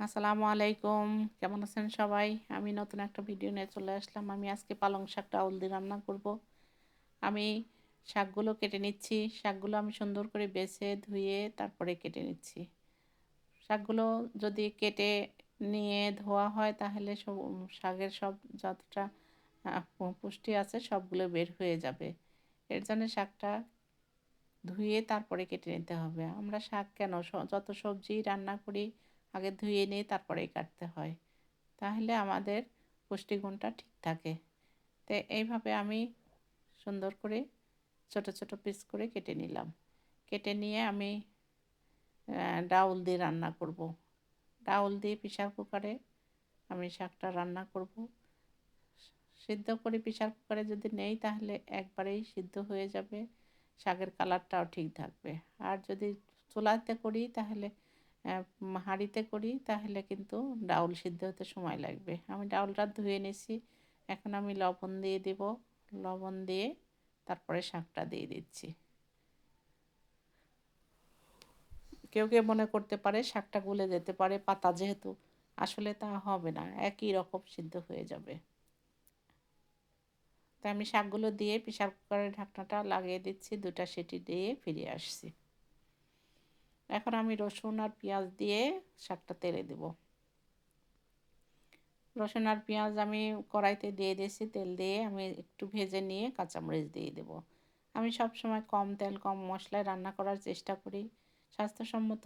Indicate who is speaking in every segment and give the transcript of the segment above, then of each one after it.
Speaker 1: আসসালামু আলাইকুম। কেমন আছেন সবাই? আমি নতুন একটা ভিডিও নিয়ে চলে আসলাম। আমি আজকে পালং শাক ডাউল দিয়ে রান্না করব। আমি শাকগুলো কেটে নিচ্ছি। শাকগুলো আমি সুন্দর করে বেছে ধুয়ে তারপরে কেটে নিচ্ছি। শাকগুলো যদি কেটে নিয়ে ধোয়া হয় তাহলে সব, শাকের সব যতটা পুষ্টি আছে সবগুলো বের হয়ে যাবে। এর জন্য শাকটা ধুয়ে তারপরে কেটে নিতে হবে। আমরা শাক কেন যত সবজি রান্না করি আগে ধুয়ে নিয়ে তারপরেই কাটতে হয়। তাহলে আমাদের পুষ্টিগুণটা ঠিক থাকে। তো এইভাবে আমি সুন্দর করে ছোট ছোট পিস করে কেটে নিলাম। কেটে নিয়ে আমি ডাউল দিয়ে রান্না করব। ডাউল দিয়ে প্রেশার কুকারে আমি শাকটা রান্না করব। সিদ্ধ করে প্রেশার কুকারে যদি নেই তাহলে একবারেই সিদ্ধ হয়ে যাবে। শাকের কালারটাও ঠিক থাকবে। আর যদি চুলাতে করি তাহলে হাঁড়িতে করি, তাহলে কিন্তু ডাউল সিদ্ধ হতে সময় লাগবে। আমি ডাউলটা ধুয়ে নিছি, এখন আমি লবণ দিয়ে দেব। লবণ দিয়ে তারপরে শাকটা দিয়ে দিচ্ছি। কেউ কেউ মনে করতে পারে শাকটা গুলে যেতে পারে, পাতা যেহেতু, আসলে তা হবে না, একই রকম সিদ্ধ হয়ে যাবে। তাই আমি শাকগুলো দিয়ে প্রেশার কুকারের ঢাকনাটা লাগিয়ে দিচ্ছি, দুটা সিটি দিয়ে ফিরে আসছি। এখন আমি রসুন আর পেঁয়াজ দিয়ে শাকটা তেলে দেব। রসুন আর পেঁয়াজ আমি কড়াইতে দিয়ে দিয়েছি, তেল দিয়ে আমি একটু ভেজে নিয়ে কাঁচামরিচ দিয়ে দেব। আমি সব সময় কম তেল, কম মশলায় রান্না করার চেষ্টা করি। স্বাস্থ্যসম্মত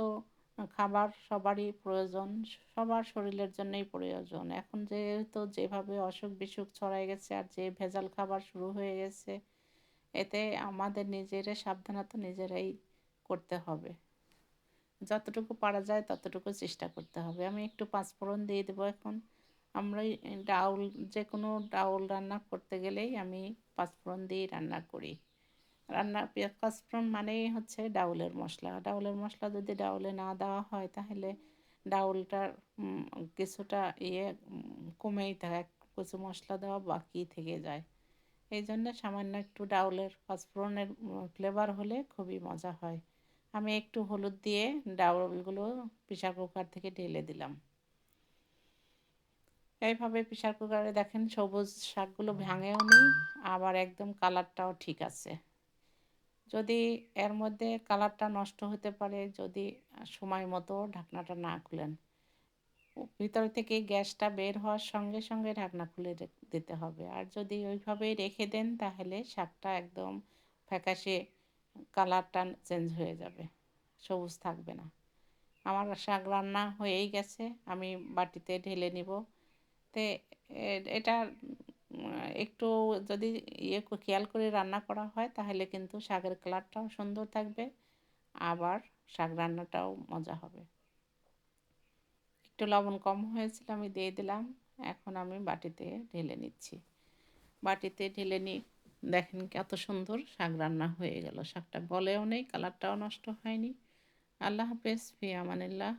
Speaker 1: খাবার সবারই প্রয়োজন, সবার শরীরের জন্যই প্রয়োজন। এখন যেহেতু যেভাবে অসুখ বিসুখ ছড়াই গেছে আর যে ভেজাল খাবার শুরু হয়ে গেছে, এতে আমাদের নিজেরা সাবধানতা নিজেরাই করতে হবে। যতটুকু পারা যায় ততটুকু চেষ্টা করতে হবে। আমি একটু পাঁচফোড়ন দিয়ে দেবো এখন। আমরা ডাউল যে কোনো ডাউল রান্না করতে গেলেই আমি পাঁচফোড়ন দিয়ে রান্না করি। রান্না পাঁচফোড়ন মানেই হচ্ছে ডাউলের মশলা। ডাউলের মশলা যদি ডাউলে না দেওয়া হয় তাহলে ডাউলটার কিছুটা ইয়ে কমেই থাকে, কিছু মশলা দেওয়া বাকি থেকে যায়। এই জন্য সামান্য একটু ডাউলের পাঁচফোড়নের ফ্লেভার হলে খুবই মজা হয়। আমি একটু হলুদ দিয়ে ডাউলগুলো প্রেশার কুকার থেকে ঢেলে দিলাম। এইভাবে প্রেশার কুকারে দেখেন সবুজ শাকগুলো ভাঙেও নি আবার একদম কালারটাও ঠিক আছে। যদি এর মধ্যে কালারটা নষ্ট হতে পারে যদি সময় মতো ঢাকনাটা না খুলেন। ভিতর থেকে গ্যাসটা বের হওয়ার সঙ্গে সঙ্গে ঢাকনা খুলে দিতে হবে। আর যদি ওইভাবেই রেখে দেন তাহলে শাকটা একদম ফ্যাকাশে কালারটা চেঞ্জ হয়ে যাবে, সবুজ থাকবে না। আমার শাক রান্না হয়েই গেছে, আমি বাটিতে ঢেলে নিব। তে এটা একটু যদি ইয়ে খেয়াল করে রান্না করা হয়, তাহলে কিন্তু শাকের কালারটাও সুন্দর থাকবে, আবার শাক রান্নাটাও মজা হবে। একটু লবণ কম হয়েছিল, আমি দিয়ে দিলাম, এখন আমি বাটিতে ঢেলে নিচ্ছি। বাটিতে ঢেলে নিই দেখেন কি এত সুন্দর শাক রান্না হয়ে গেল। শাকটা গলেও নেই কালারটাও নষ্ট হয়নি। আল্লাহ হাফেজ ফি আমানিল্লাহ